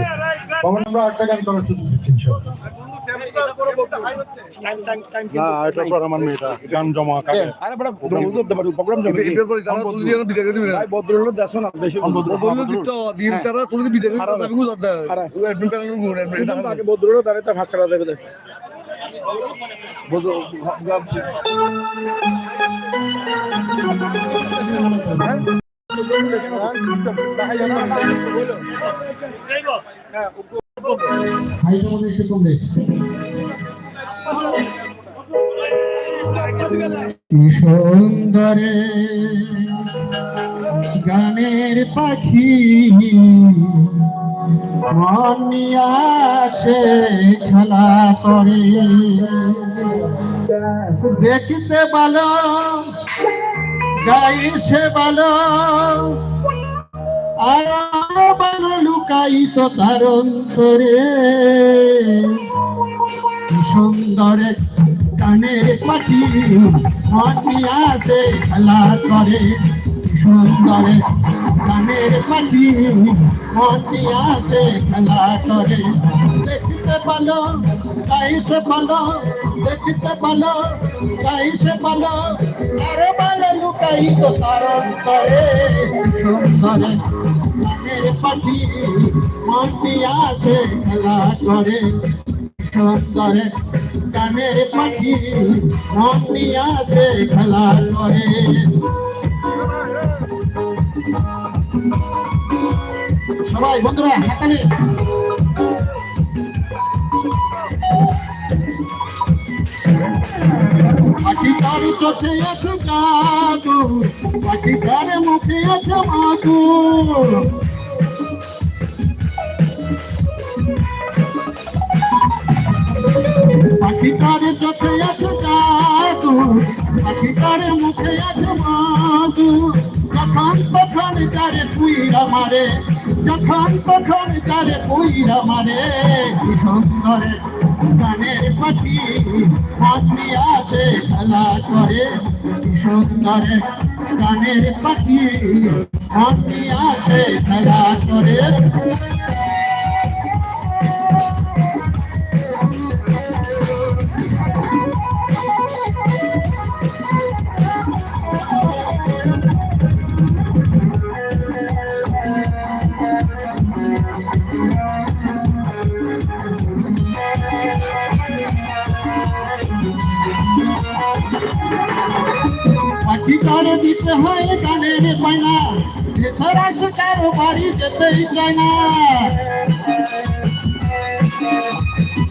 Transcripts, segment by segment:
আছে। তখন আমরা একটা গান করার সুযোগ দিচ্ছি করে তারা দিয়ে বিদায় যাবে গুলো সুন্দরে গানের পাখি মন নিয়ে আসে খেলা করে। দেখিতে ভালো গাইছে ভালো আর তার কানের পাখি মনি আসে খেলা করে। সুন্দর কানের পাখি মনি আসে খেলা করে। দেখিতে ভালো গাইছে ভালো দেখিতে ভালো গাইছে ভালো আর ভালো লুকাইত তার অন্তরে। সুন্দর কানের পাখি মনি আসে খেলা করে। সুন্দরে গানের পাখি আছে খেলা করে। সবাই, বন্ধুরা হাতালে পাখি তার চোখে আছে জাদু পাখি তার মুখে আছে মাদু পাখিটার চোখে আছে জাদু পাখিটার মুখে আছে মাদু যখন তখন যারে পুইরা মারে যখন প্রথম যারে পুইরা মারে সুন্দরে গানের পাখি আপনি আসে খেলা করে। সুন্দরে গানের পাখি আপনি আসে খেলা পাখি করে দিতে হয় গানের পায়না এছাড়া সে কারও বাড়ি যেতেই চায় না।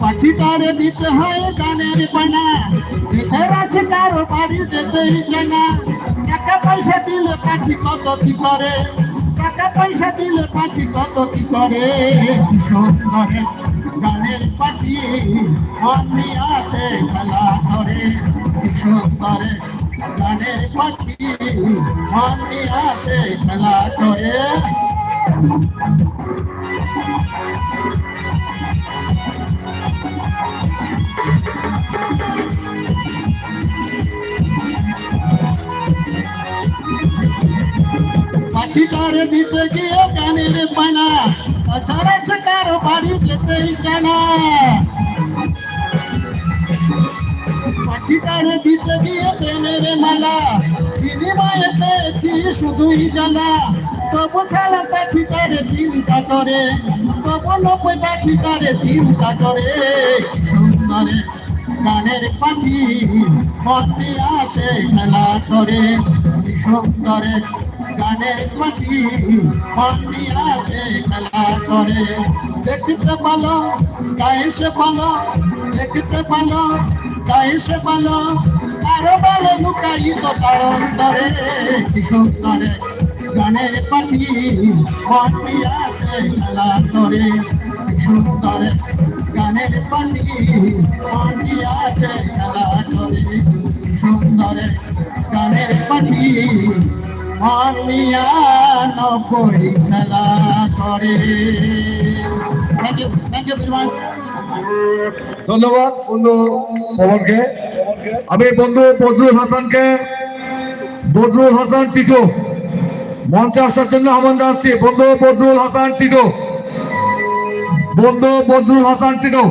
পাখি করে দিতে হয় গানের পায়না এছাড়া সে কারও বাড়ি যেতেই চায় না। টাকা পয়সা দিলে পাখি কত কি করে? পয়সা দিলে পাখি কত কি করে? কি সুন্দরে গানের পাখি আমি আছে খেলা করে। কি সুন্দরে গানের পাখি আমি আছে খেলা করে। করে দিতে গিয়ে গানের পানা তাছাড়া সে কারও বাড়ি যেতেই জানা। পাখিটারে দিতে গিয়ে প্রেমের মালা। বিনিময়ে পেয়েছি শুধুই জানা তবু খেলা পাখিটারে চিন্তা করে। তবু নব্বই পাখিটারে চিন্তা করে। সুন্দরে গানের পাখি মর্তি আসে খেলা করে। সুন্দরে পাখি মর্তি আসে খেলা করে। দেখতে ভালো গাইছে ভালো দেখতে ভালো গাইছে ভালো আরও ভালো লুকাইত কারণ ধরে। কি সুন্দরে পাখি মর্তি আসে খেলা করে। সুন্দরে পাখি মর্তি আসে খেলা করে। সুন্দরে গানের মানিয়া নব্বই খেলা করে। থ্যাংক ইউ থ্যাংক ইউ ধন্যবাদ বন্ধু পবনকে। আমি বন্ধু বদরুল হাসানকে, বদরুল হাসান টিটু, মঞ্চে আসার জন্য আহ্বান জানাচ্ছি। বন্ধু বদরুল হাসান টিটু, বন্ধু বদরুল হাসান টিনো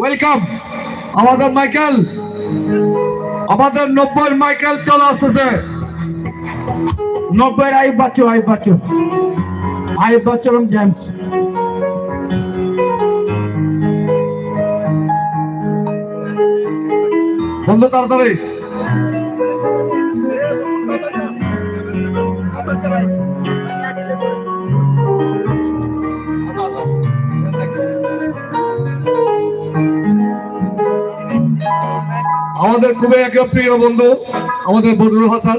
ওয়েলকাম আমাদের মাইকেল, আমাদের নব্বই মাইকেল চলে আসতেছে। নব্বই আইব বাচ্চু আইব বাচ্চু আইব বাচ্চু এবং জেমস বন্ধু, তাড়াতাড়ি। আমাদের খুবই এক প্রিয় বন্ধু, আমাদের বদরুল হাসান।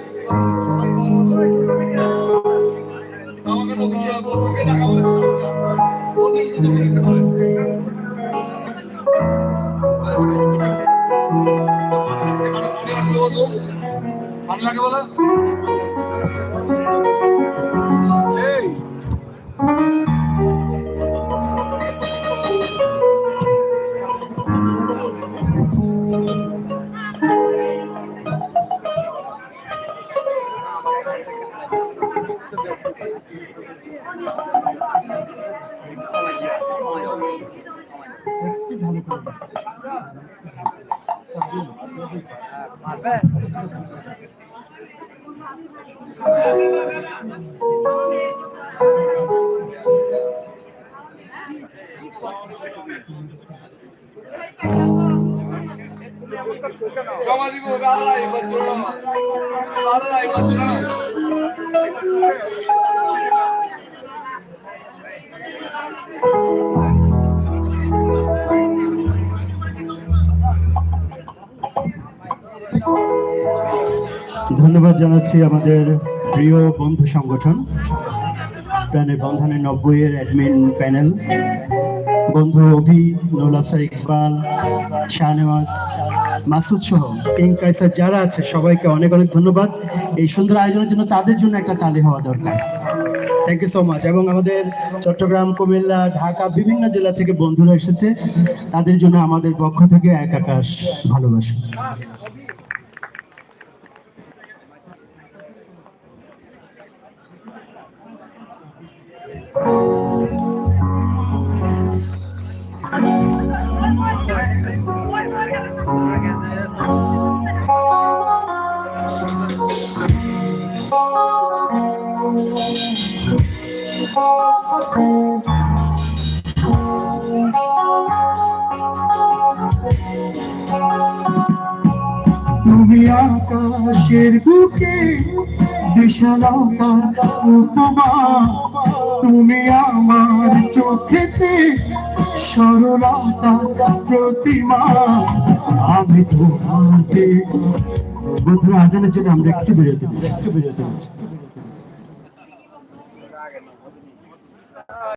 বলো। এই। ভালো জমা দিব আড়াই বছর আড়াই বছর ধন্যবাদ জানাচ্ছি আমাদের প্রিয় বন্ধু সংগঠন, প্রাণের বন্ধনের নব্বই এর অ্যাডমিন প্যানেল। বন্ধু অভি নৌলাফসা ইকবাল, শাহনেওয়াজ, মাসুদ সহ কিং কাইসার যারা আছে, সবাইকে অনেক অনেক ধন্যবাদ। এই সুন্দর আয়োজনের জন্য তাদের জন্য একটা তালি হওয়া দরকার। থ্যাংক ইউ সো মাচ এবং আমাদের চট্টগ্রাম, কুমিল্লা, ঢাকা বিভিন্ন জেলা থেকে বন্ধুরা এসেছে। তাদের জন্য আমাদের পক্ষ থেকে এক আকাশ ভালোবাসা। তুমি আকাশের বুকে বিশালতা উপমা তুমি আমার চোখেতে সরলতা প্রতিমা, আমি তোমাকে বন্ধুরা, আজানের জন্য আমরা একটু বেরোতে একটু বেরোতে